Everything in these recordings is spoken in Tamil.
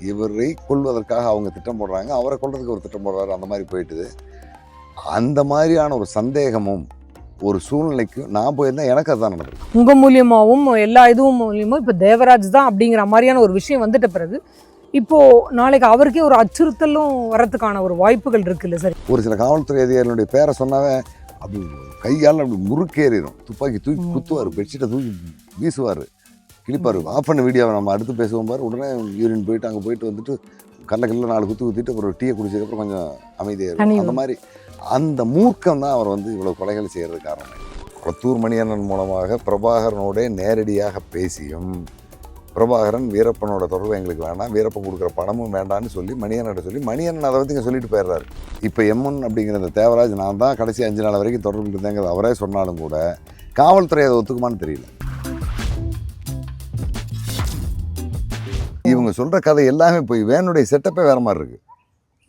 இவரை கொள்வதற்காக அவங்க திட்டம் போடுறாங்க. அவரை கொள்றதுக்கு ஒரு திட்டம் போடுறாரு. அந்த மாதிரி போயிட்டுது. அந்த மாதிரியான ஒரு சந்தேகமும் ஒரு சூழ்நிலைக்கும் நான் போயிருந்தா எனக்கு அதுதான் நடந்திருக்கு. உங்க மூலியமாவும் எல்லா இதுவும் மூலியமும் இப்போ தேவராஜ் தான் அப்படிங்கிற மாதிரியான ஒரு விஷயம் வந்துட்ட பிறகு இப்போ நாளைக்கு அவருக்கே ஒரு அச்சுறுத்தலும் வரதுக்கான ஒரு வாய்ப்புகள் இருக்குல்ல சார்? ஒரு சில காவல்துறை அதிகாரிகளுடைய பேரை சொன்னாவே அப்படி கையால் அப்படி முறுக்கேறிடும் துப்பாக்கி தூக்கி. குத்துவார் பெட்ஷீட்டை தூக்கி வீசுவார். கிழிப்பார் ஆஃப் பண்ண வீடியோவை நம்ம அடுத்து பேசுவோம் பாரு. உடனே யூரின் போயிட்டு அங்கே போயிட்டு வந்துட்டு கல்ல கல்ல நாலு குத்து குத்திட்டு அப்புறம் டீயை குடிச்சதுக்கப்புறம் கொஞ்சம் அமைதியாக இருக்கும். அந்த மாதிரி அந்த மூர்க்கம் தான் அவர் வந்து இவ்வளோ கொலைகள் செய்கிறது காரணம். கொளத்தூர் மணியண்ணன் மூலமாக பிரபாகரனோட நேரடியாக பேசியும் பிரபாகரன் வீரப்பனோட தொடர்பு எங்களுக்கு வேணாம் வீரப்பன் கொடுக்குற பணமும் வேண்டாம்னு சொல்லி மணியண்ணன் சொல்லி மணியண்ணன் அதை வந்து இங்கே சொல்லிட்டு போயிடுறாரு. இப்போ எம்என் அப்படிங்கிற இந்த தேவராஜ் நான் தான் கடைசி அஞ்சு நாள் வரைக்கும் தொடர்பு இருந்தேங்கிறது அவரே சொன்னாலும் கூட காவல்துறை அதை ஒத்துக்குமான்னு தெரியல. இவங்க சொல்கிற கதை எல்லாமே போய் வேனுடைய செட்டப்பே வேற மாதிரி இருக்கு.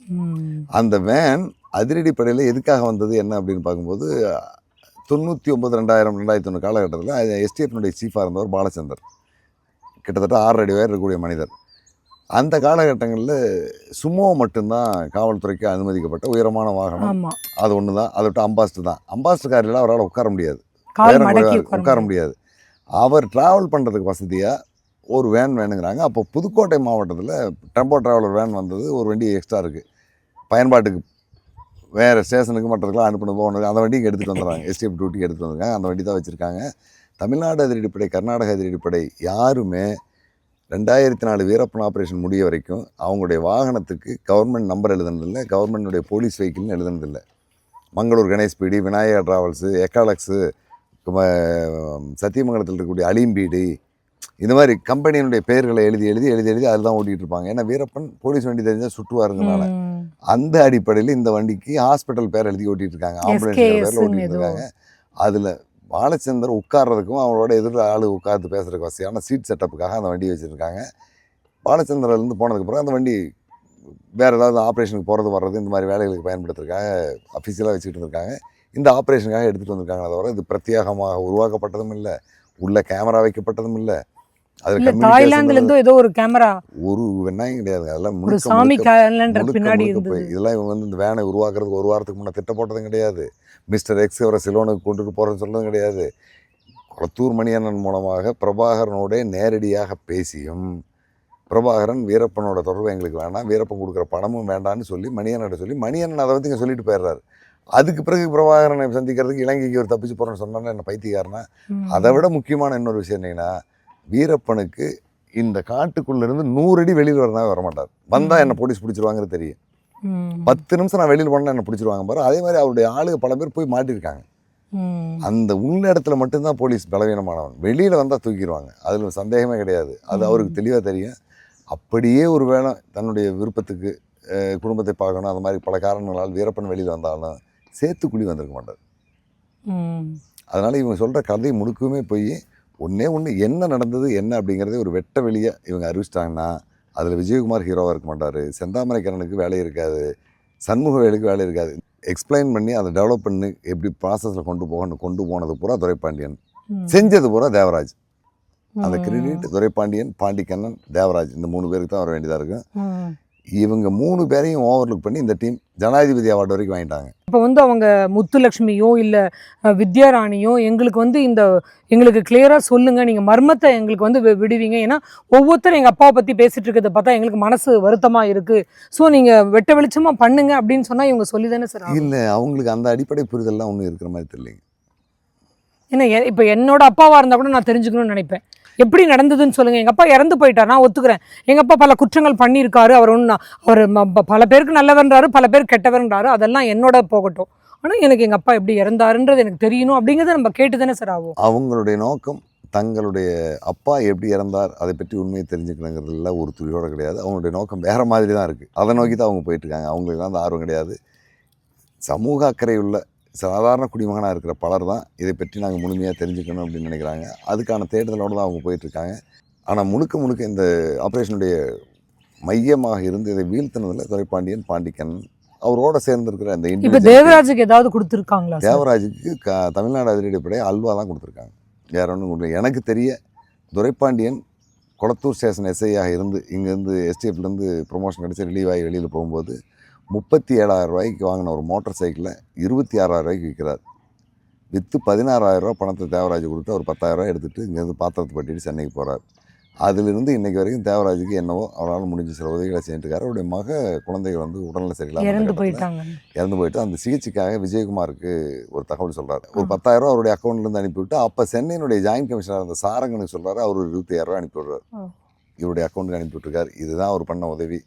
ம். அந்த வேன் அதிரடிப்படையில் எதுக்காக வந்தது என்ன அப்படின்னு பார்க்கும்போது தொண்ணூற்றி ஒம்பது ரெண்டாயிரம் ரெண்டாயிரத்தி ஒன்று காலகட்டத்தில் எஸ்டிஎஃப்னுடைய சீஃபாக இருந்தவர் பாலச்சந்தர். கிட்டத்தட்ட ஆறு அடி உயரம் இருக்கக்கூடிய மனிதர். அந்த காலகட்டங்களில் சுமோ மட்டும்தான் காவல்துறைக்கு அனுமதிக்கப்பட்ட உயரமான வாகனம். அது ஒன்று தான் அதை விட்டு அம்பாஸ்டர் தான். அம்பாஸ்டர் காரில் அவரால் உட்கார முடியாது. உட்கார முடியாது. அவர் டிராவல் பண்ணுறதுக்கு வசதியாக ஒரு வேன் வேணுங்கிறாங்க. அப்போ புதுக்கோட்டை மாவட்டத்தில் டெம்போ டிராவலர் வேன் வந்தது ஒரு வண்டி எக்ஸ்ட்ரா இருக்குது பயன்பாட்டுக்கு வேறு ஸ்டேஷனுக்கு மற்றதுக்கெலாம் அனுப்பணும் போகணும் அந்த வண்டிக்கு எடுத்துகிட்டு வந்துடுறாங்க. எஸ்டிஎஃப் டியூட்டிக்கு எடுத்துகிட்டு வந்துருக்காங்க. அந்த வண்டி தான் வச்சுருக்காங்க. தமிழ்நாடு அதிரடிப்படை கர்நாடக அதிரடிப்படை யாருமே ரெண்டாயிரத்தி நாலு வீரப்பன் ஆப்ரேஷன் முடிய வரைக்கும் அவங்களுடைய வாகனத்துக்கு கவர்மெண்ட் நம்பர் எழுதுனதில்லை கவர்மெண்ட்டுடைய போலீஸ் வெஹிக்கிள்னு எழுதுனதில்லை. மங்களூர் கணேஷ் பீடி விநாயகா ட்ராவல்ஸு எக்காலக்ஸு சத்தியமங்கலத்தில் இருக்கக்கூடிய அலிம்பீடி இந்த மாதிரி கம்பெனியினுடைய பெயர்களை எழுதி எழுதி எழுதி எழுதி அதில் தான் ஓட்டிகிட்டு இருப்பாங்க ஏன்னா வீரப்பன் போலீஸ் வண்டி தெரிஞ்சால் சுட்டுவாருங்கனால ம். அந்த அடிப்படையில் இந்த வண்டிக்கு ஹாஸ்பிட்டல் பேர் எழுதி ஓட்டிட்டு இருக்காங்க ஆம்புலன்ஸ் பேரில் ஓட்டிட்டு ஏதோ. இருக்காங்க அதில் பாலச்சந்தர் உட்கார்றதுக்கும் அவரோட எதிர் ஆள் உட்கார்ந்து பேசுறதுக்கு வசதியான சீட் செட்டப்புக்காக அந்த வண்டி வச்சுருக்காங்க. பாலச்சந்திரலேருந்து போனதுக்கு பிறகு அந்த வண்டி வேறு ஏதாவது ஆப்ரேஷனுக்கு போகிறது வர்றது இந்த மாதிரி வேலைகளுக்கு பயன்படுத்துறதுக்காக அஃபிஷியலாக வச்சுக்கிட்டு இருக்காங்க இந்த ஆப்ரேஷனுக்காக எடுத்துகிட்டு வந்திருக்காங்க தவிர இது பிரத்யேகமாக உருவாக்கப்பட்டதும் இல்லை. உள்ள கேமரா வைக்கப்பட்டதும் இல்லை. அதில் தாய்லாந்துல இருந்தோ ஏதோ ஒரு கேமரா ஒரு வெண்ணாயும் கிடையாது. அதெல்லாம் ஒரு சாமி கேலண்டர் பின்னாடி இருந்தது. இதெல்லாம் இவங்க வந்து இந்த வேனை உருவாக்குறதுக்கு ஒரு வாரத்துக்கு முன்னே திட்டம் போட்டதும் கிடையாது. மிஸ்டர் எக்ஸ் அவரை சிலோனுக்கு கொண்டுட்டு போகிறேன்னு சொல்றதும் கிடையாது. கொளத்தூர் மணியண்ணன் மூலமாக பிரபாகரனோட நேரடியாக பேசியும் பிரபாகரன் வீரப்பனோட தொடர்பு எங்களுக்கு வேணாம் வீரப்பன் கொடுக்குற பணமும் வேண்டாம்னு சொல்லி மணியண்ணன் சொல்லி மணியண்ணன் அதை வந்து இங்கே சொல்லிட்டு போயிடுறாரு. அதுக்கு பிறகு பிரபாகரனை சந்திக்கிறதுக்கு இலங்கைக்கு ஒரு தப்பிச்சு போகிறேன்னு சொன்னா என்ன பைத்தியக்காரனா. அதை விட முக்கியமான இன்னொரு விஷயம் என்னன்னா வீரப்பனுக்கு இந்த காட்டுக்குள்ள இருந்து நூறு அடி வெளியில் வரனா வரமாட்டார். வந்தா என்ன போலீஸ் பிடிச்சிருவாங்கிறது தெரியும். பத்து நிமிஷம் நான் வெளியில் போனா என்ன பிடிச்சிருவாங்க பாரு. அதே மாதிரி அவருடைய ஆளுங்க பல பேர் போய் மாட்டிருக்காங்க. அந்த உள்ள இடத்துல மட்டும்தான் போலீஸ் பலவீனமானவன். வெளியில வந்தா தூக்கிடுவாங்க. அதுல சந்தேகமே கிடையாது. அது. அவருக்கு தெளிவா தெரியும். அப்படியே ஒரு வேளை தன்னுடைய விருப்பத்துக்கு குடும்பத்தை பார்க்கணும். அந்த மாதிரி பல காரணங்களால் வீரப்பன் வெளியில் வந்தாலும் சேத்துக்குழி வந்திருக்க மாட்டார். அதனால இவங்க சொல்ற கதை முழுக்கவுமே போய் ஒண்ணே ஒன்று என்ன நடந்தது என்ன அப்படிங்கிறதே ஒரு வெட்ட வெளியே இவங்க அறிவிச்சிட்டாங்கன்னா அதில் விஜயகுமார் ஹீரோவாக இருக்க மாட்டார். செந்தாமரைக்கரனுக்கு வேலை இருக்காது. சண்முகவேலுக்கு வேலை இருக்காது. எக்ஸ்பிளைன் பண்ணி அதை டெவலப் பண்ணி எப்படி ப்ராசஸில் கொண்டு போகணும் கொண்டு போனது பூரா துரைப்பாண்டியன். செஞ்சது பூரா தேவராஜ். அந்த. கிரெடிட் துரைப்பாண்டியன் பாண்டிக்கண்ணன் தேவராஜ். இந்த மூணு பேருக்கு தான் வர வேண்டியதாக இருக்கும். இவங்க மூணு பேரையும் ஓவர்லுக் பண்ணி இந்த டீம் ஜனாதிபதி அவார்டு வரைக்கும் வாங்கிட்டாங்க. இப்போ வந்து அவங்க முத்துலட்சுமியோ இல்லை வித்யாராணியோ எங்களுக்கு வந்து இந்த எங்களுக்கு கிளியராக சொல்லுங்க. நீங்கள் மர்மத்தை எங்களுக்கு வந்து விடுவீங்க. ஏன்னா ஒவ்வொருத்தரும் எங்கள் அப்பாவை பற்றி பேசிட்டு இருக்கிறத பார்த்தா எங்களுக்கு மனசு வருத்தமாக இருக்குது ஸோ நீங்கள் வெட்ட வெளிச்சமாக பண்ணுங்க அப்படின்னு சொன்னால் இவங்க சொல்லி தானே சார். இல்லை அவங்களுக்கு அந்த அடிப்படை புரிதல்லாம் ஒன்றும் இருக்கிற மாதிரி தெரியலைங்க. ஏன்னா இப்போ என்னோட அப்பாவாக இருந்தால் கூட நான் தெரிஞ்சுக்கணும்னு நினைப்பேன். எப்படி நடந்ததுன்னு சொல்லுங்கள் எங்கள் அப்பா இறந்து போயிட்டார். நான் ஒத்துக்கிறேன். எங்கள் அப்பா பல குற்றங்கள் பண்ணியிருக்காரு. அவர் ஒன்று அவர் பல பேருக்கு நல்லவன்றாரு பல பேர் கெட்டவன்றாரு. அதெல்லாம் என்னோட போகட்டும். ஆனால் எனக்கு எங்கள் அப்பா எப்படி இறந்தாருன்றது எனக்கு தெரியணும் அப்படிங்கிறத நம்ம கேட்டு தானே சார் ஆகும் அவங்களுடைய நோக்கம் தங்களுடைய அப்பா எப்படி இறந்தார் அதை பற்றி உண்மையை தெரிஞ்சுக்கணுங்கிறதுல ஒரு துளியோட கிடையாது. அவங்களுடைய நோக்கம் வேறு மாதிரி தான் இருக்குது அதை நோக்கி தான் அவங்க போயிட்டுருக்காங்க அவங்களுக்குலாம் அவங்களுக்கு அந்த ஆர்வம் கிடையாது. சமூக அக்கறை உள்ள சாதாரண குடிமகனாக இருக்கிற பலர் தான் இதை பற்றி நாங்கள் முழுமையாக தெரிஞ்சுக்கணும் அப்படின்னு நினைக்கிறாங்க. அதுக்கான தேடுதலோடு தான் அவங்க போயிட்டுருக்காங்க. ஆனால் முழுக்க முழுக்க இந்த ஆப்ரேஷனுடைய மையமாக இருந்து இதை வீழ்த்தினதில் துரைப்பாண்டியன் பாண்டிக்கண்ணன் அவரோட சேர்ந்திருக்கிற அந்த இப்போ தேவராஜுக்கு ஏதாவது கொடுத்துருக்காங்களா தேவராஜுக்கு க தமிழ்நாடு அதிரடிப்படை அல்வா தான் கொடுத்துருக்காங்க. வேற ஒன்றும் கொடுக்கல. எனக்கு தெரிய துரைப்பாண்டியன் குளத்தூர் ஸ்டேஷன் எஸ்ஐயாக இருந்து இங்கேருந்து எஸ்டிஎஃப்லேருந்து ப்ரொமோஷன் கிடச்சி ரிலீவ் ஆகி வெளியில் போகும்போது முப்பத்தி ஏழாயிரம் ரூபாய்க்கு வாங்கின ஒரு மோட்டார் சைக்கிளை இருபத்தி ஆறாயிரம் ரூபாய்க்கு விற்கிறார். விற்று பதினாறாயிரம் ரூபா பணத்தை தேவராஜ் கொடுத்து ஒரு பத்தாயிரம் ரூபாய் எடுத்துகிட்டு இங்கேருந்து பாத்திரத்தை பட்டிட்டு சென்னைக்கு போகிறார் அதிலிருந்து இன்னைக்கு வரைக்கும் தேவராஜுக்கு என்னவோ அவரால் முடிஞ்ச சில உதவிகளை செஞ்சுட்டு இருக்காரு. அவருடைய மக குழந்தைகள் வந்து உடல்நல சரியில்லாம இறந்து போயிட்டாங்க. இறந்து போயிட்டு அந்த சிகிச்சைக்காக விஜயகுமாருக்கு ஒரு தகவல் சொல்றாரு. ஒரு பத்தாயிரம் ரூபா அவருடைய அக்கௌண்ட்லேருந்து அனுப்பிவிட்டு அப்போ சென்னையினுடைய ஜாயின்ட் கமிஷனர் அந்த சாரங்கனுக்கு சொல்றாரு. அவர் ஒரு இருபத்தாயிரம் ரூபா அனுப்பி விடுறாரு. இவருடைய அக்கௌண்ட்டுக்கு அனுப்பி விட்டுருக்காரு. இதுதான் அவர் பண்ண உதவி.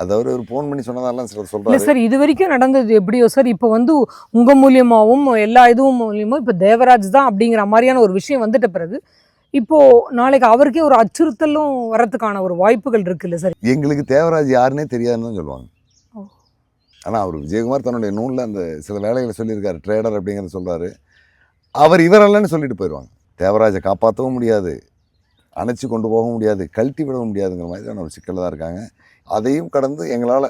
அது அவர் ஒரு ஃபோன் பண்ணி சொன்னதெல்லாம் சிலர் இல்ல சொல்றாரு. சார் இது வரைக்கும் நடந்தது எப்படியோ சார் இப்போ வந்து உங்க மூலியமாவும் எல்லா இதுவும் மூலியமும் இப்போ தேவராஜ் தான் அப்படிங்கிற மாதிரியான ஒரு விஷயம் வந்துட்ட பிறகு இப்போ நாளைக்கு அவருக்கே ஒரு அச்சுறுத்தலும் வரதுக்கான ஒரு வாய்ப்புகள் இருக்குல்ல சார்? எங்களுக்கு தேவராஜ் யாருன்னே தெரியாதுன்னு தான் சொல்லுவாங்க. ஆனால் அவர் விஜயகுமார் தன்னுடைய நூலில் அந்த சில வேலைகளை சொல்லியிருக்காரு ட்ரேடர் அப்படிங்கிறத சொல்றாரு. அவர் இவரல்லன்னு சொல்லிட்டு போயிடுவாங்க. தேவராஜை காப்பாற்றவும் முடியாது அணைச்சி கொண்டு போக முடியாது கழட்டி விடவும் முடியாதுங்கிற மாதிரியான ஒரு சிக்கலில் தான் இருக்காங்க. அதையும் கடந்து எங்களால்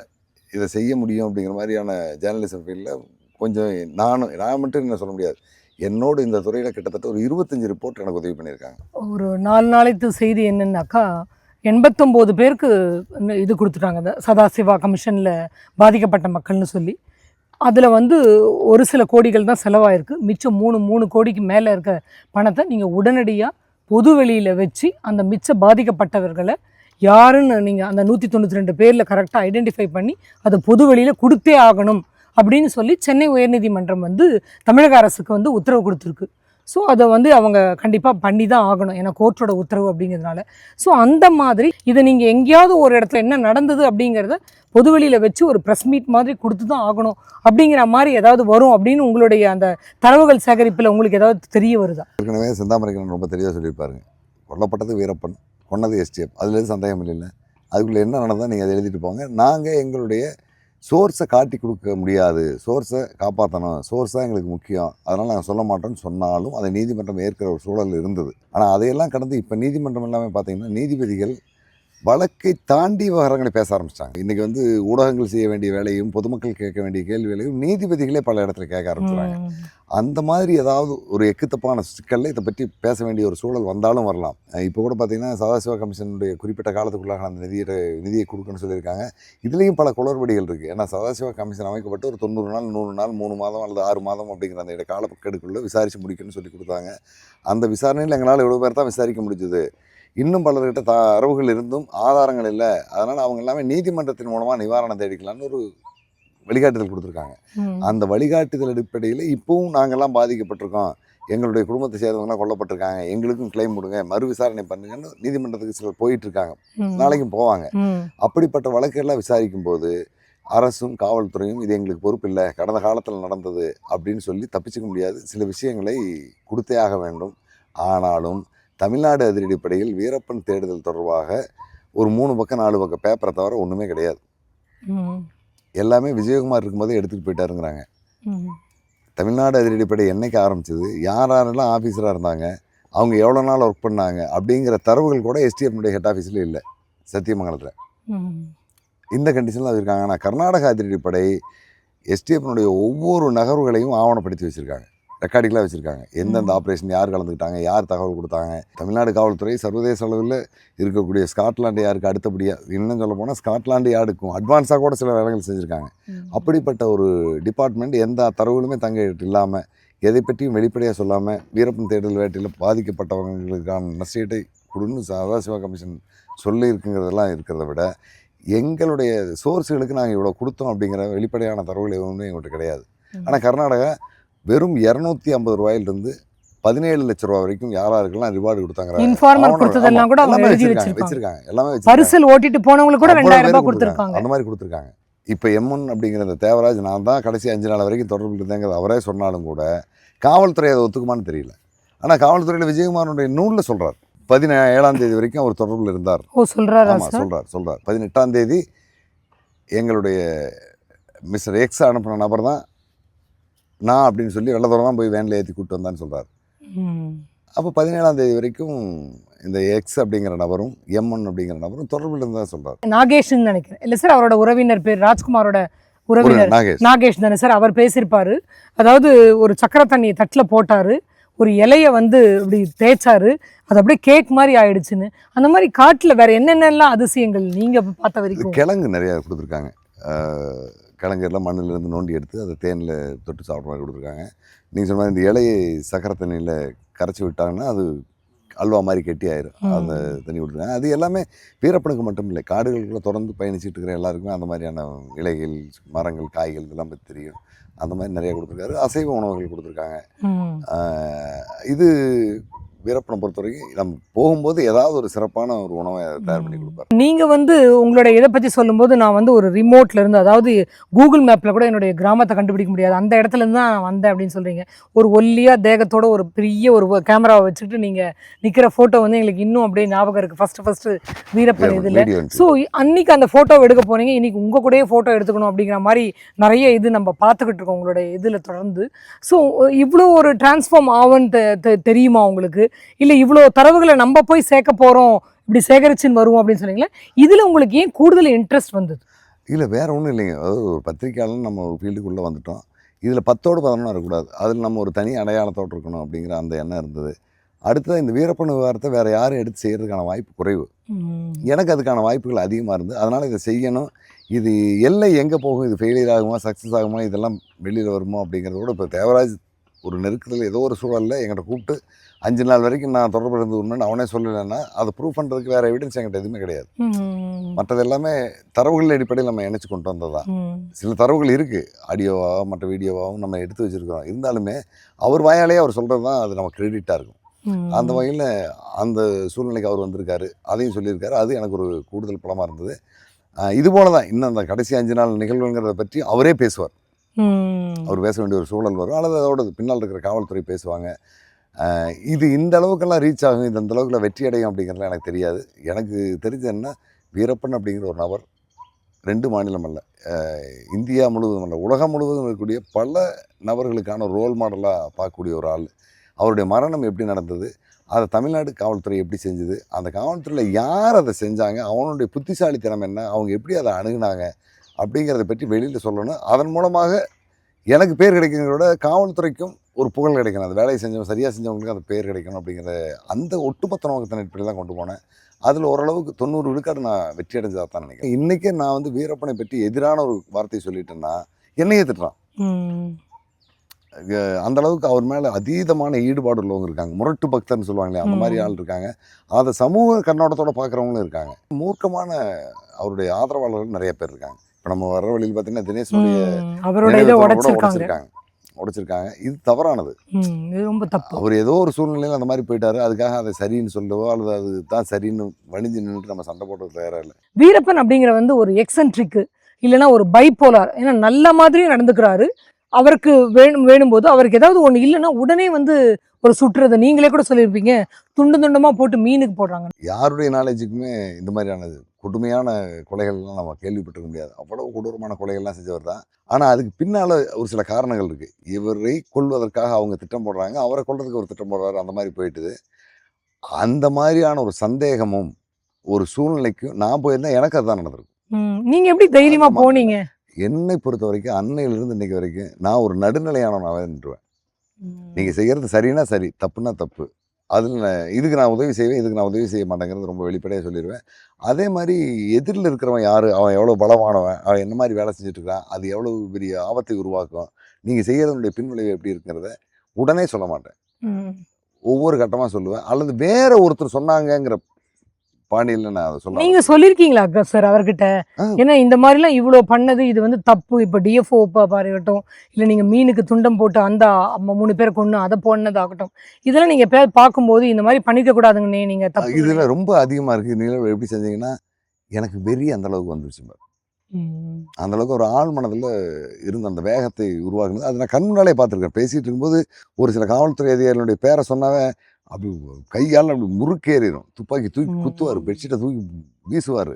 இதை செய்ய முடியும் அப்படிங்கிற மாதிரியான ஜேர்னலிசம் ஃபீல்டில் கொஞ்சம் நானும் நான் மட்டும் என்ன சொல்ல முடியாது. என்னோடு இந்த துறையில் கிட்டத்தட்ட ஒரு இருபத்தஞ்சி ரிப்போர்ட் எனக்கு உதவி பண்ணியிருக்காங்க. ஒரு நாலு நாளைக்கு செய்தி என்னென்னாக்கா எண்பத்தொம்போது பேருக்கு இது கொடுத்துட்டாங்க. இந்த சதாசிவா கமிஷனில் பாதிக்கப்பட்ட மக்கள்னு சொல்லி. அதில் வந்து ஒரு சில கோடிகள் தான் செலவாயிருக்கு. மிச்சம் மூணு மூணு கோடிக்கு மேலே இருக்க பணத்தை நீங்கள் உடனடியாக பொது வெளியில் வச்சு அந்த மிச்ச பாதிக்கப்பட்டவர்களை யாருன்னு நீங்கள் அந்த நூற்றி தொண்ணூற்றி ரெண்டு பேரில் கரெக்டாக ஐடென்டிஃபை பண்ணி அதை பொது வெளியில் கொடுத்தே ஆகணும் அப்படின்னு சொல்லி சென்னை உயர்நீதிமன்றம் வந்து தமிழக அரசுக்கு வந்து உத்தரவு கொடுத்துருக்கு. ஸோ அதை வந்து அவங்க கண்டிப்பாக பண்ணி தான் ஆகணும். ஏன்னா கோர்ட்டோட உத்தரவு அப்படிங்கிறதுனால. ஸோ அந்த மாதிரி இதை நீங்கள் எங்கேயாவது ஒரு இடத்துல என்ன நடந்தது அப்படிங்கிறத பொதுவெளியில் வச்சு ஒரு ப்ரெஸ் மீட் மாதிரி கொடுத்து தான் ஆகணும். அப்படிங்கிற மாதிரி ஏதாவது வரும் அப்படின்னு உங்களுடைய அந்த தரவுகள் சேகரிப்பில் உங்களுக்கு ஏதாவது தெரிய வருதா? ஏற்கனவே செந்தாமரைக்கன் ரொம்ப தெளிவாக சொல்லியிருப்பாருங்க. கொல்லப்பட்டது வீரப்பன். கொன்னது எஸ்டிஎஃப் அதில் எதுவும் சந்தேகம் இல்லைல்ல. அதுக்குள்ளே என்ன நடந்தால் நீங்கள் அதை எழுதிட்டு போங்க. நாங்கள் எங்களுடைய சோர்ஸை காட்டி கொடுக்க முடியாது. சோர்ஸை காப்பாற்றணும் சோர்ஸ் தான் எங்களுக்கு முக்கியம். அதனால் நாங்கள் சொல்ல மாட்டோம்னு சொன்னாலும் அதை நீதிமன்றம் ஏற்கிற ஒரு சூழல் இருந்தது. ஆனால் அதையெல்லாம் கடந்து இப்போ நீதிமன்றம் எல்லாமே பார்த்தீங்கன்னா நீதிபதிகள் வழக்கை தாண்டி விவகாரங்களை பேச ஆரம்பிச்சிட்டாங்க. இன்றைக்கி வந்து ஊடகங்கள் செய்ய வேண்டிய வேலையும் பொதுமக்கள் கேட்க வேண்டிய கேள்விகளையும் நீதிபதிகளே பல இடத்துல கேட்க ஆரம்பிச்சிடுறாங்க. ம். அந்த மாதிரி ஏதாவது ஒரு எக்குத்தப்பான சிக்கலில் இதை பற்றி பேச வேண்டிய ஒரு சூழல் வந்தாலும் வரலாம். இப்போ கூட பார்த்தீங்கன்னா சதாசிவா கமிஷனுடைய குறிப்பிட்ட காலத்துக்குள்ளாக அந்த நிதியை நிதியை கொடுக்கணும்னு சொல்லியிருக்காங்க. இதுலேயும் பல குளறுபடிகள் இருக்குது ஏன்னா சதாசிவா கமிஷன் அமைக்கப்பட்டு ஒரு தொண்ணூறு நாள் நூறு நாள் மூணு மாதம் அல்லது ஆறு மாதம் அப்படிங்கிற அந்த இட காலக்கெடுக்குள்ளே விசாரித்து முடிக்கணும்னு சொல்லி கொடுத்தாங்க. அந்த விசாரணையில் எங்களால் எவ்வளோ பேர் தான் விசாரிக்க முடிஞ்சது? இன்னும் பலர்கிட்ட த தரவுகள் இருந்தும் ஆதாரங்கள் இல்லை. அதனால் அவங்க எல்லாமே நீதிமன்றத்தின் மூலமாக நிவாரணம் தேடிக்கலாம்னு ஒரு வழிகாட்டுதல் கொடுத்துருக்காங்க. அந்த வழிகாட்டுதல் அடிப்படையில் இப்போவும் நாங்கள்லாம் பாதிக்கப்பட்டிருக்கோம். எங்களுடைய குடும்பத்தை சேர்ந்தவங்களாம் கொல்லப்பட்டிருக்காங்க. எங்களுக்கும் கிளைம் கொடுங்க மறு விசாரணை பண்ணுங்கன்னு நீதிமன்றத்துக்கு சிலர் போயிட்டு இருக்காங்க. நாளைக்கும் போவாங்க. அப்படிப்பட்ட வழக்கெல்லாம் விசாரிக்கும் போது அரசும் காவல்துறையும் இது எங்களுக்கு பொறுப்பு இல்லை கடந்த காலத்தில் நடந்தது அப்படின்னு சொல்லி தப்பிச்சுக்க முடியாது. சில விஷயங்களை கொடுத்தே ஆக வேண்டும். ஆனாலும் தமிழ்நாடு அதிரடிப்படையில் வீரப்பன் தேடுதல் தொடர்பாக ஒரு மூணு பக்கம் நாலு பக்கம் பேப்பரை தவிர ஒன்றுமே கிடையாது. எல்லாமே விஜயகுமார் இருக்கும்போதே எடுத்துகிட்டு போயிட்டாருங்கிறாங்க. தமிழ்நாடு அதிரடிப்படை என்னைக்கு ஆரம்பிச்சது? யார் யாரெல்லாம் ஆஃபீஸராக இருந்தாங்க? அவங்க எவ்வளோ நாள் ஒர்க் பண்ணாங்க? அப்படிங்கிற தரவுகள் கூட எஸ்டிஎஃப்னுடைய ஹெட் ஆஃபீஸில் இல்லை. சத்தியமங்கலத்தில். இந்த கண்டிஷனில் வச்சுருக்காங்க ஆனால் கர்நாடக அதிரடிப்படை எஸ்டிஎஃப்னுடைய ஒவ்வொரு நகர்வுகளையும் ஆவணப்படுத்தி வச்சுருக்காங்க. ரெக்கார்டிங்களாக வச்சுருக்காங்க. எந்தெந்த ஆப்ரேஷன் யார் கலந்துக்கிட்டாங்க யார் தகவல் கொடுத்தாங்க? தமிழ்நாடு காவல்துறை சர்வதேச அளவில் இருக்கக்கூடிய ஸ்காட்லாண்டு யாருக்கு அடுத்தபடியாக இன்னும் சொல்ல போனால் ஸ்காட்லாண்டு யாருக்கும்? அட்வான்ஸாக கூட சில வேலைகள் செஞ்சுருக்காங்க. அப்படிப்பட்ட ஒரு டிபார்ட்மெண்ட் எந்த தரவுகளுமே தங்க இல்லாமல் எதை பற்றியும் வெளிப்படையாக சொல்லாமல் வீரப்பன் தேடுதல் வேட்டையில் பாதிக்கப்பட்டவங்களுக்கான நஷ்டீட்டை கொடுன்னு சதாசிவா கமிஷன் சொல்லியிருக்குங்கிறதெல்லாம் இருக்கிறத விட எங்களுடைய சோர்ஸுகளுக்கு நாங்கள் இவ்வளோ கொடுத்தோம் அப்படிங்கிற வெளிப்படையான தரவுகள் எதுவுமே எங்கள்கிட்ட கிடையாது. ஆனால் கர்நாடகா வெறும் இரநூத்தி ஐம்பது ரூபாயிலிருந்து பதினேழு லட்ச ரூபா வரைக்கும் யாராருக்கெல்லாம் ரிவார்டு கொடுத்தாங்க? இன்ஃபார்மர் கொடுத்ததெல்லாம் கூட அவங்க எழுதி வச்சிருக்காங்க எல்லாமே பரிசல் ஓட்டிட்டு போனவங்களுக்கு கூட ரெண்டாயிரம் ரூபாய் கொடுத்துருக்காங்க. அந்த மாதிரி கொடுத்துருக்காங்க. இப்போ எம்என் அப்படிங்கிற அந்த தேவராஜ் நான் தான் கடைசி அஞ்சு நாள் வரைக்கும் தொடர்பு இருந்தேங்கிறது அவரே சொன்னாலும் கூட காவல்துறை அதை ஒத்துக்குமான்னு தெரியல. ஆனால் காவல்துறையில் விஜயகுமாரனுடைய நூலில் சொல்கிறார் பதினேழாம் தேதி வரைக்கும் அவர் தொடர்பில் இருந்தார். ஓ சொல்றாரா ஆமாம் சொல்கிறார் சொல்கிறார் பதினெட்டாம் தேதி எங்களுடைய மிஸ்டர் எக்ஸ் அனுப்பின நபர் தான் நான் அப்படின்னு சொல்லி வெள்ள தூரம் தான் போய் வேனில் ஏற்றி கூப்பிட்டு வந்தான்னு சொல்கிறார். அப்போ பதினேழாம் தேதி வரைக்கும் இந்த எக்ஸ் அப்படிங்கிற நபரும் எம்என் அப்படிங்கிற நபரும் தொடர்பில் இருந்தா சொல்கிறார் நாகேஷ்னு நினைக்கிறேன். இல்ல சார் அவரோட உறவினர் பேர் ராஜ்குமாரோட உறவினர். நாகேஷ். நாகேஷ் தானே சார் அவர் பேசியிருப்பாரு. அதாவது ஒரு சக்கரை தண்ணி தட்டில் போட்டாரு. ஒரு இலைய வந்து இப்படி தேய்ச்சாரு. அது அப்படியே கேக் மாதிரி ஆயிடுச்சுன்னு. அந்த மாதிரி காட்டுல வேற என்னென்னலாம் அதிசயங்கள் நீங்க பார்த்த வரைக்கும்? கிழங்கு நிறையா கொடுத்துருக்காங்க. ஆஹ் கிழங்கு எல்லாம் மண்ணுல இருந்து நோண்டி எடுத்து அதை தேனில் தொட்டு சாப்பிட்ற மாதிரி கொடுத்துருக்காங்க. நீங்கள் சொன்ன மாதிரி இந்த இலையை சக்கரை தண்ணியில் கரைச்சி விட்டாங்கன்னா அது அல்வா மாதிரி கெட்டி ஆயிரும். அந்த தண்ணி கொடுத்துருக்காங்க. அது எல்லாமே வீரப்பனுக்கு மட்டும் இல்லை காடுகளுக்குள்ள தொடர்ந்து பயணிச்சுட்டு இருக்கிற எல்லாருக்குமே அந்த மாதிரியான இலைகள் மரங்கள் காய்கள் இதெல்லாம் பற்றி தெரியும். அந்த மாதிரி நிறைய கொடுத்துருக்காரு. அசைவ உணவுகள் கொடுத்துருக்காங்க. இது வீரப்பனை பொறுத்த வரைக்கும் நம்ம போகும்போது ஏதாவது ஒரு சிறப்பான ஒரு உணவை தயார் பண்ணி கொடுப்பாரு. நீங்க வந்து உங்களோட இதை பத்தி சொல்லும்போது நான் வந்து ஒரு ரிமோட்ல இருந்து அதாவது கூகுள் மேப்ல கூட என்னுடைய கிராமத்தை கண்டுபிடிக்க முடியாது. அந்த இடத்துல இருந்து தான் வந்தேன் அப்படின்னு சொல்றீங்க. ஒரு ஒல்லியா தேகத்தோட ஒரு பெரிய ஒரு கேமராவை வச்சுக்கிட்டு நீங்க நிக்கிற போட்டோ வந்து எங்களுக்கு இன்னும் அப்படியே ஞாபகம் இருக்கு. ஃபர்ஸ்ட் ஃபர்ஸ்ட் வீரப்பன் இதுல. ஸோ அன்னைக்கு அந்த ஃபோட்டோ எடுக்க போனீங்க இன்னைக்கு உங்கள் கூடயே ஃபோட்டோ எடுத்துக்கணும் அப்படிங்கிற மாதிரி நிறைய இது நம்ம பார்த்துக்கிட்டு இருக்கோம் உங்களோட இதில் தொடர்ந்து. ஸோ இவ்வளோ ஒரு டிரான்ஸ்ஃபார்ம் ஆகும்னு தெரியுமா உங்களுக்கு? இல்லை இவ்வளோ தரவுகளை நம்ம போய் சேர்க்க போகிறோம் இப்படி சேகரிச்சுன்னு வருவோம் அப்படின்னு சொன்னீங்களே இதில் உங்களுக்கு ஏன் கூடுதல் இன்ட்ரெஸ்ட் வந்தது? இல்லை வேற ஒன்றும் இல்லைங்க. அதாவது ஒரு பத்திரிக்கையாளர் நம்ம ஒரு ஃபீல்டுக்குள்ளே வந்துட்டோம். இதில் பத்தோடு பதினொன்றும் இருக்கக்கூடாது. அதில் நம்ம ஒரு தனி அடையாளத்தோடு இருக்கணும் அப்படிங்கிற அந்த எண்ணம் இருந்தது. அடுத்தது இந்த வீரப்பன் விவகாரத்தை வேற யாரும் எடுத்து செய்யறதுக்கான வாய்ப்பு குறைவு. எனக்கு அதுக்கான வாய்ப்புகள் அதிகமாக இருந்து அதனால் இதை செய்யணும். இது எல்லை எங்கே போகும்? இது ஃபெயிலியர் ஆகுமா? சக்ஸஸ் ஆகுமா? இதெல்லாம் வெளியில் வருமோ? அப்படிங்கிறத விட இப்போ தேவராஜ் ஒரு நெருக்கத்தில் ஏதோ ஒரு சூழலில் எங்கிட்ட கூப்பிட்டு அஞ்சு நாள் வரைக்கும் நான் தொடர்பு இருந்து உண்மைன்னு அவனே சொல்லலைன்னா அதை ப்ரூவ் பண்ணுறதுக்கு வேறு எவிடன்ஸ் என்கிட்ட எதுவுமே கிடையாது. மற்றது எல்லாமே தரவுகள் அடிப்படையில் நம்ம இணைச்சு கொண்டு வந்தது தான். சில தரவுகள் இருக்குது ஆடியோவாக மற்ற வீடியோவாகவும் நம்ம எடுத்து வச்சுருக்கிறோம். இருந்தாலுமே அவர் வாயாலேயே அவர் சொல்கிறது தான் அது நம்ம கிரெடிட்டாக இருக்கும். அந்த வகையில் அந்த சூழ்நிலைக்கு அவர் வந்திருக்காரு. அதையும் சொல்லியிருக்காரு. அது எனக்கு ஒரு கூடுதல் பலமாக இருந்தது. இது போல தான் இன்னும் அந்த கடைசி அஞ்சு நாள் நிகழ்வுங்கிறத பற்றி அவரே பேசுவார். அவர் பேச வேண்டிய ஒரு சூழல் வரும். அல்லது அதோட பின்னால் இருக்கிற காவல்துறை பேசுவாங்க. இது இந்த அளவுக்கெல்லாம் ரீச் ஆகும் இது அந்த அளவுக்குலாம் வெற்றி அடையும் அப்படிங்கிறதுலாம் எனக்கு தெரியாது. எனக்கு தெரிஞ்சது என்ன வீரப்பன் அப்படிங்கிற ஒரு நபர் ரெண்டு மாநிலம் அல்ல. இந்தியா முழுவதும் அல்ல. உலகம் முழுவதும் இருக்கக்கூடிய பல நபர்களுக்கான ரோல் மாடலாக பார்க்கக்கூடிய ஒரு ஆள். அவருடைய மரணம் எப்படி நடந்தது? அதை தமிழ்நாடு காவல்துறை எப்படி செஞ்சுது? அந்த காவல்துறையில் யார் அதை செஞ்சாங்க? அவனுடைய புத்திசாலித்தனம் என்ன? அவங்க எப்படி அதை அணுகுனாங்க? அப்படிங்கிறத பற்றி வெளியில் சொல்லணும் அதன் மூலமாக எனக்கு பேர் கிடைக்கிறத காவல்துறைக்கும் ஒரு புகழ் கிடைக்கணும். அந்த வேலையை செஞ்சவங்க சரியாக செஞ்சவங்களுக்கு அந்த பேர் கிடைக்கணும் அப்படிங்கிற அந்த ஒட்டுமொத்த நோக்கத்தின் அடிப்படையில் தான் கொண்டு போனேன். அதில் ஓரளவுக்கு தொண்ணூறு விழுக்காடு நான் வெற்றி அடைஞ்சதாக தான் நினைக்கிறேன். இன்றைக்கே நான் வந்து வீரப்பனை பற்றி எதிரான ஒரு வார்த்தையை சொல்லிட்டேன்னா என்னையே திட்டுறான். அஹ் அந்த அளவுக்கு அவர் மேலே அதீதமான ஈடுபாடு உள்ளவங்க இருக்காங்க. முரட்டு பக்தர்னு சொல்லுவாங்களே அந்த மாதிரி. ஆள் இருக்காங்க. அதை சமூக கண்ணோட்டத்தோட பார்க்குறவங்களும் இருக்காங்க. மூர்க்கமான அவருடைய ஆதரவாளர்கள் நிறைய பேர் இருக்காங்க. இப்போ நம்ம வர வழியில் பார்த்தீங்கன்னா தினேஷனுடைய அவரோட இதை உடைச்சிருக்காங்க. உடைச்சிருக்காங்க. இது தவறானது. ரொம்ப தப்பு. அவர் ஏதோ ஒரு சூழ்நிலையில் அந்த மாதிரி போயிட்டாரு. அதுக்காக அதை சரின்னு சொல்லவோ அல்லது அது தான் சரின்னு வணிஞ்சு நின்றுட்டு நம்ம சண்டை போடுறது தயாராக இல்லை. வீரப்பன் அப்படிங்கிற வந்து ஒரு எக்ஸென்ட்ரிக் இல்லைன்னா ஒரு பைப்போலார் ஏன்னா நல்ல மாதிரியும் நடந்துக்கிறாரு. அவருக்கு வேணும் வேணும்போது அவருக்கு ஏதாவது ஒன்று இல்லைன்னா உடனே வந்து ஒரு சுற்றுறது நீங்களே கூட சொல்லியிருப்பீங்க. துண்டு துண்டமாக போட்டு மீனுக்கு போடுறாங்க. யாருடைய நாலேஜுக்குமே இந்த மாதிரியானது கொடுமையான கொலைகள்லாம் நம்ம கேள்விப்பட்டிருக்க முடியாது. அவ்வளவு கொடூரமான கொலைகள்லாம் செஞ்சவர் தான் ஆனால் அதுக்கு பின்னால் ஒரு சில காரணங்கள் இருக்குது இவரை கொல்வதற்காக அவங்க திட்டம் போடுறாங்க. அவரை கொல்றதுக்கு ஒரு திட்டம் போடுறாரு. அந்த மாதிரி போயிட்டுது. அந்த மாதிரியான ஒரு சந்தேகமும் ஒரு சூழ்நிலைக்கும் நான் போயிருந்தா எனக்கு அதுதான் நடந்திருக்கும். நீங்க எப்படி தைரியமா. போனீங்க? என்னை பொறுத்த வரைக்கும் அன்னையிலிருந்து இன்னைக்கு வரைக்கும் நான் ஒரு நடுநிலையானவனாகவே நின்றுவேன். நீங்கள் செய்கிறது சரின்னா சரி தப்புன்னா தப்பு. அதில் நான் இதுக்கு நான் உதவி செய்வேன் இதுக்கு நான் உதவி செய்ய மாட்டேங்கிறது ரொம்ப வெளிப்படையாக சொல்லிடுவேன் அதே மாதிரி எதிரில் இருக்கிறவன் யார்? அவன் எவ்வளோ பலமானவன் அவன் என்ன மாதிரி வேலை செஞ்சுட்டு இருக்கான் அது எவ்வளோ பெரிய ஆபத்தை உருவாக்கும்? நீங்கள் செய்கிறதுனுடைய பின்விளைவு எப்படி இருக்கிறத உடனே சொல்ல மாட்டேன். ஒவ்வொரு கட்டமாக சொல்லுவேன். அல்லது வேற ஒருத்தர் சொன்னாங்கங்கிற பாணியில் நான் அதை சொல்ல நீங்க சொல்லிருக்கீங்களா சார் அவர்கிட்ட. ஏன்னா இந்த மாதிரிலாம் இவ்வளோ பண்ணது இது வந்து தப்பு. இப்போ டிஎஃப்ஓ பாருகட்டும் இல்லை நீங்க மீனுக்கு துண்டம் போட்டு அந்த அம்ம மூணு பேரை கொண்டு அதை போனதாகட்டும். இதெல்லாம் நீங்க எப்பயாவது பார்க்கும்போது இந்த மாதிரி பண்ணிக்க கூடாதுங்கண்ணே நீங்க தப்பு இதில் ரொம்ப அதிகமாக இருக்குது நீங்கள் எப்படி செஞ்சீங்கன்னா எனக்கு வெறி அந்த அளவுக்கு வந்துருச்சு. அந்த அளவுக்கு ஒரு ஆழ் மனதில் இருந்த அந்த வேகத்தை உருவாக்குனது. அது நான் கண் முன்னாலே பார்த்துருக்கேன். பேசிகிட்டு இருக்கும்போது ஒரு சில காவல்துறை அதிகாரிகளுடைய பேரை சொன்னாவே அப்படி கையால் அப்படி முறுக்கேறிடும் துப்பாக்கி தூக்கி. குத்துவார் பெட்ஷீட்டை தூக்கி வீசுவார்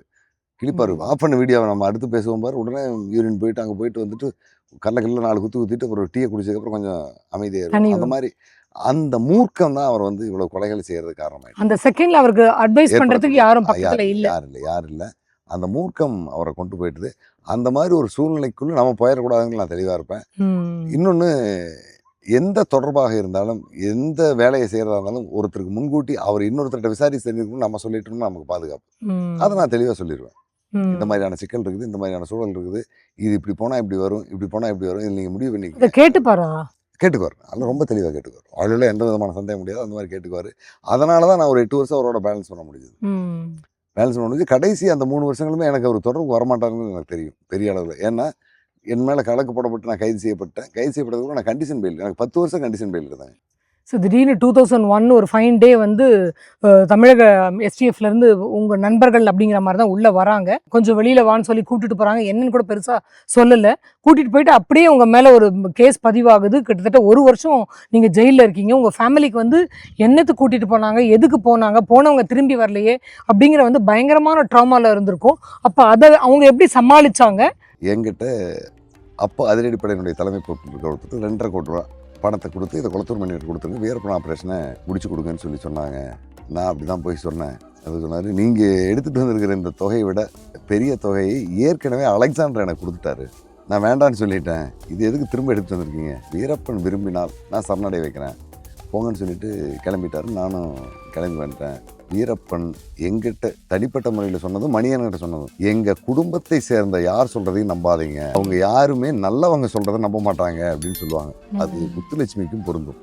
கிழிப்பார். ஆஃப் பண்ண வீடியோவை நம்ம அடுத்து பேசுவோம் பாரு உடனே யூரின் போயிட்டு அங்கே போயிட்டு வந்துட்டு கல்ல கல்ல நாலு குத்து குத்திட்டு அப்புறம் டீயை குடிச்சதுக்கப்புறம் கொஞ்சம் இருக்கும் அந்த. மாதிரி அந்த மூர்க்கம் தான் அவர் வந்து இவ்வளோ கொலைகள் செய்யறதுக்கு காரணமாயிடுச்சு அந்த செகண்ட்ல அவருக்கு அட்வைஸ் ஏற்படுத்தல. யாரும் யார் பக்கத்துல இல்ல யார் இல்லை யார் இல்லை அந்த மூர்க்கம் அவரை கொண்டு போயிட்டுது அந்த மாதிரி ஒரு சூழ்நிலைக்குள்ள நம்ம போயிடக்கூடாதுன்னு நான் தெளிவாக இருப்பேன். இன்னொன்று எந்த தொடர்பாக இருந்தாலும் எந்த வேலையை செய்கிறதா இருந்தாலும் ஒருத்தருக்கு முன்கூட்டி அவர் இன்னொருத்தர்கிட்ட விசாரிச்சு தெரிஞ்சுக்கணும் நம்ம சொல்லிட்டோம்னா நமக்கு பாதுகாப்பு. அதை நான் தெளிவாக சொல்லிடுவேன். இந்த மாதிரியான சிக்கல் இருக்குது இந்த மாதிரியான சூழல் இருக்குது. இது இப்படி போனால் இப்படி வரும் இப்படி போனால் இப்படி வரும் இதில் நீங்கள் முடிவு பண்ணிக்க கேட்டுப்பாரா கேட்டுக்குவார். அதில் ரொம்ப தெளிவாக கேட்டுக்குவார். அவளில் எந்த விதமான சந்தேகம் முடியாது அந்த மாதிரி கேட்டுக்குவார். அதனால தான் நான் ஒரு எட்டு வருஷம் அவரோட பேலன்ஸ் பண்ண முடியுது ம், பேலன்ஸ் பண்ண முடிஞ்சு கடைசி அந்த மூணு வருஷங்களுமே எனக்கு அவர் தொடர்பு வரமாட்டாருன்னு எனக்கு தெரியும் பெரிய அளவில். ஏன்னா என் மேலே கணக்கு போடப்பட்டு நான் கைது செய்யப்பட்டேன். கைது செய்யப்பட்டது கூட நான் கண்டிஷன் பெயில் எனக்கு பத்து வருஷம் கண்டிஷன் பெயில் இருந்தாங்க. ஸோ திடீர்னு டூ தௌசண்ட் ஒன் ஒரு ஃபைன் டே வந்து தமிழக இருந்து உங்கள் நண்பர்கள் அப்படிங்கிற மாதிரி தான் உள்ளே வராங்க. கொஞ்சம் வெளியில் வான்னு சொல்லி கூட்டிட்டு போகிறாங்க என்னன்னு கூட பெருசாக சொல்லலை. கூட்டிகிட்டு போயிட்டு அப்படியே உங்கள் மேலே ஒரு கேஸ் பதிவாகுது. கிட்டத்தட்ட ஒரு வருஷம் நீங்கள் ஜெயிலில் இருக்கீங்க. உங்கள் ஃபேமிலிக்கு வந்து என்னத்துக்கு கூட்டிகிட்டு போனாங்க? எதுக்கு போனாங்க? போனவங்க திரும்பி வரலையே அப்படிங்கிற வந்து பயங்கரமான ட்ராமாவில் இருந்திருக்கும். அப்போ அதை அவங்க எப்படி சமாளிச்சாங்க? என்கிட்ட அப்போ அதிரடிப்படையினுடைய தலைமை பொறுப்பு கொடுத்துட்டு ரெண்டரை கோடி ரூபா பணத்தை கொடுத்து இதை குளத்தூர் மணிக்கு கொடுத்துருங்க வீரப்பன் ஆப்ரேஷனை முடிச்சு கொடுங்கன்னு சொல்லி சொன்னாங்க. நான் அப்படி தான் போய் சொன்னேன். அது சொன்னார் நீங்கள் எடுத்துகிட்டு வந்திருக்கிற இந்த தொகையை விட பெரிய தொகையை ஏற்கனவே அலெக்சாண்டர் எனக்கு கொடுத்துட்டாரு. நான் வேண்டான்னு சொல்லிட்டேன். இது எதுக்கு திரும்ப எடுத்து வந்திருக்கீங்க? வீரப்பன் விரும்பினால் நான் சரணடை வைக்கிறேன். போங்கன்னு சொல்லிட்டு கிளம்பிட்டாரு. நானும் கிளம்பி வந்துட்டேன். வீரப்பன் எங்கிட்ட தனிப்பட்ட முறையில் சொன்னதும் மணியன்கிட்ட சொன்னதும் எங்கள் குடும்பத்தை சேர்ந்த யார் சொல்கிறதையும் நம்பாதீங்க. அவங்க யாருமே நல்லவங்க சொல்கிறத நம்ப மாட்டாங்க அப்படின்னு சொல்லுவாங்க. அது முத்துலட்சுமிக்கும் பொருந்தும்.